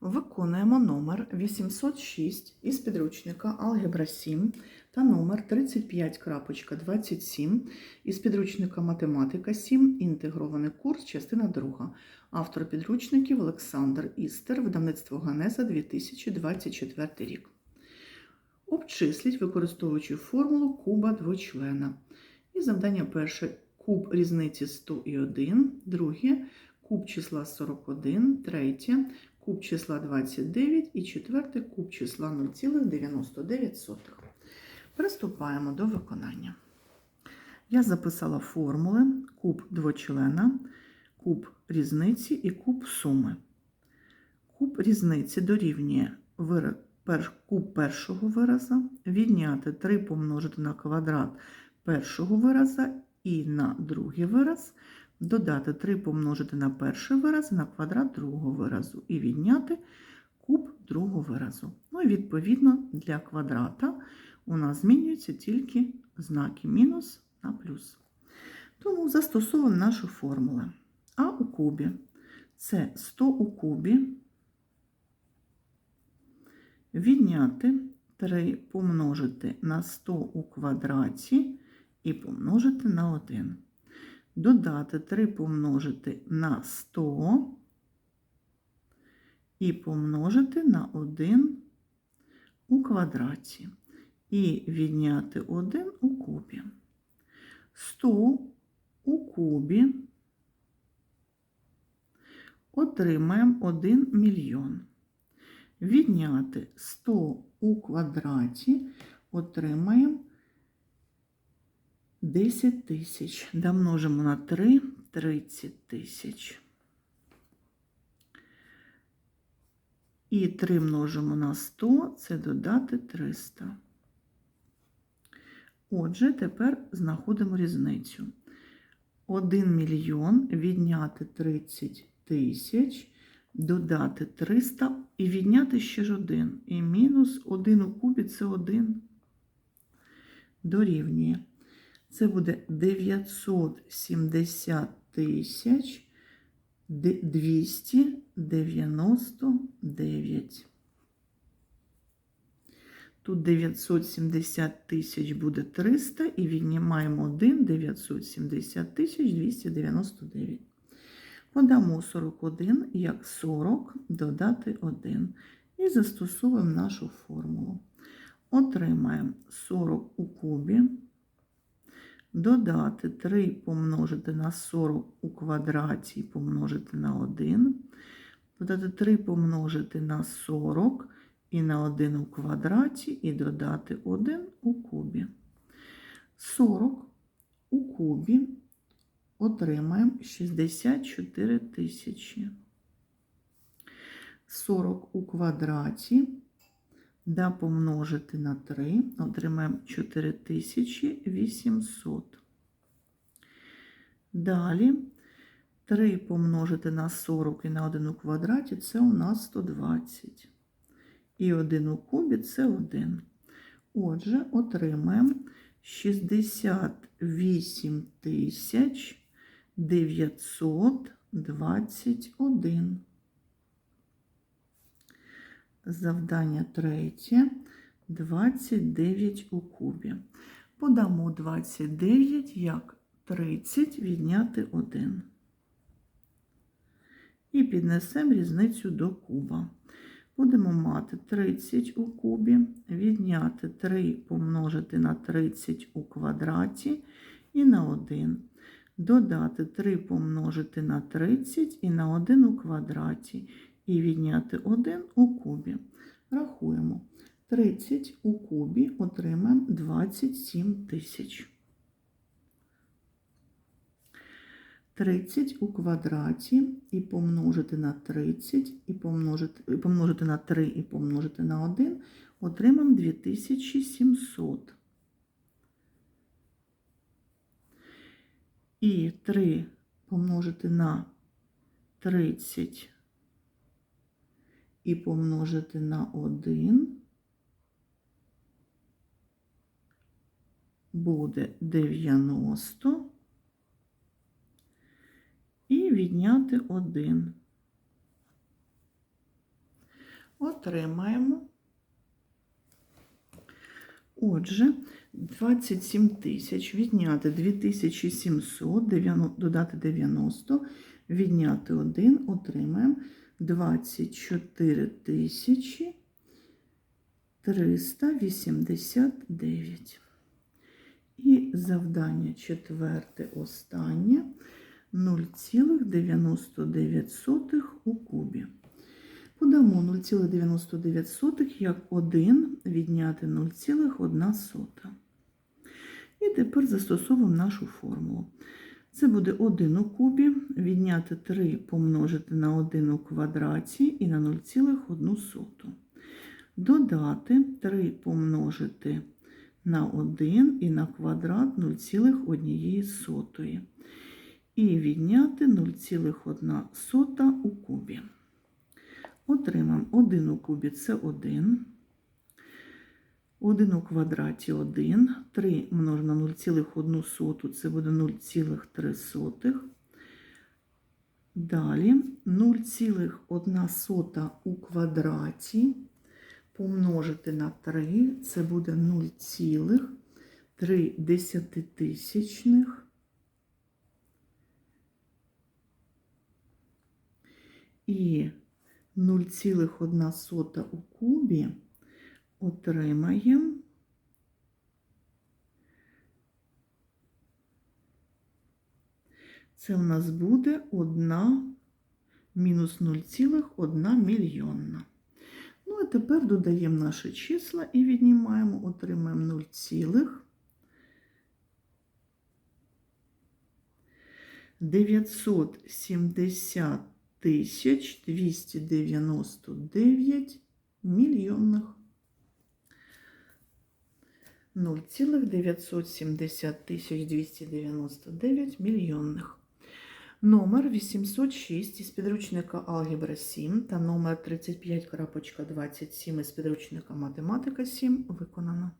Виконуємо номер 806 із підручника Алгебра 7 та номер 35.27 із підручника Математика 7, інтегрований курс, частина 2. Автор підручників Олександр Істер, видавництво Ганеза 2024 рік. Обчисліть, використовуючи формулу куба двочлена. І завдання перше куб різниці 100 і 1, друге куб числа 41, третє куб числа 29 і четверте куб числа 0,99. Приступаємо до виконання. Я записала формули куб двочлена, куб різниці і куб суми. Куб різниці дорівнює куб першого вираза, відняти 3 помножити на квадрат першого вираза і на другий вираз, додати 3 помножити на перший вираз на квадрат другого виразу і відняти куб другого виразу. Ну і відповідно для квадрата у нас змінюються тільки знаки мінус на плюс. Тому застосовуємо нашу формулу. А у кубі це 100 у кубі. Відняти 3 помножити на 100 у квадраті і помножити на 1. Додати 3 помножити на 100 і помножити на 1 у квадраті. І відняти 1 у кубі. 100 у кубі отримаємо 1 мільйон. Відняти 100 у квадраті отримаємо 10 тисяч. Домножимо на 3 30 тисяч. І 3 множимо на 100 це додати 300. Отже, тепер знаходимо різницю. 1 мільйон відняти 30 тисяч, додати 300 і відняти ще ж 1. І мінус 1 у кубі це 1. Дорівнює. Це буде 970 тисяч 299. Тут 970 тисяч буде 300 і віднімаємо 1 970 тисяч 299. Подамо 41 як 40 додати 1. І застосовуємо нашу формулу. Отримаємо 40 у кубі. Додати 3 помножити на 40 у квадраті і помножити на 1. Додати 3 помножити на 40 і на 1 у квадраті, і додати 1 у кубі. 40 у кубі отримаємо 64 тисячі. 40 у квадраті да помножити на 3, отримаємо 4800. Далі 3 помножити на 40 і на 1 у квадраті це у нас 120. І 1 у кубі це 1. Отже, отримаємо 68 тисяч 921. Завдання третє 29 у кубі. Подамо 29 як 30 відняти 1. І піднесемо різницю до куба. Будемо мати 30 у кубі, відняти 3 помножити на 30 у квадраті і на 1. Додати 3 помножити на 30 і на 1 у квадраті і відняти 1 у кубі. Рахуємо. 30 у кубі отримаємо 27 тисяч. 30 у квадраті і помножити на 30, і помножити, і помножити на 3 і помножити на 1, отримаємо 2700. І 3 помножити на 30 і помножити на 1 буде 90 і відняти 1. Отримаємо. Отже, 27 тисяч відняти 2700, дев'яно- додати 90, відняти 1, отримаємо 24 тисячі 389. І завдання четверте останнє 0,99 у кубі. Подамо 0,99 як 1 відняти 0,1. І тепер застосовуємо нашу формулу. Це буде 1 у кубі, відняти 3 помножити на 1 у квадраті і на 0,1. Додати 3 помножити на 1 і на квадрат 0,1. І відняти 0,1 у кубі. Отримаємо 1 у кубі це 1. 1 у квадраті 1. 3 множимо на 0,1 це буде 0,3. Далі 0,1 у квадраті помножити на 3 це буде 0,3 десятитисячних. І 0,1 у кубі отримаємо це у нас буде 1 мінус 0,1 мільйонна. Ну, а тепер додаємо наші числа і віднімаємо, отримаємо 0, цілих 970 тисяч 299 мільйонних. 0,970 тисяч 299 мільйонних. Номер 806 із підручника Алгебра 7 та номер 35.27 із підручника Математика 7 виконано.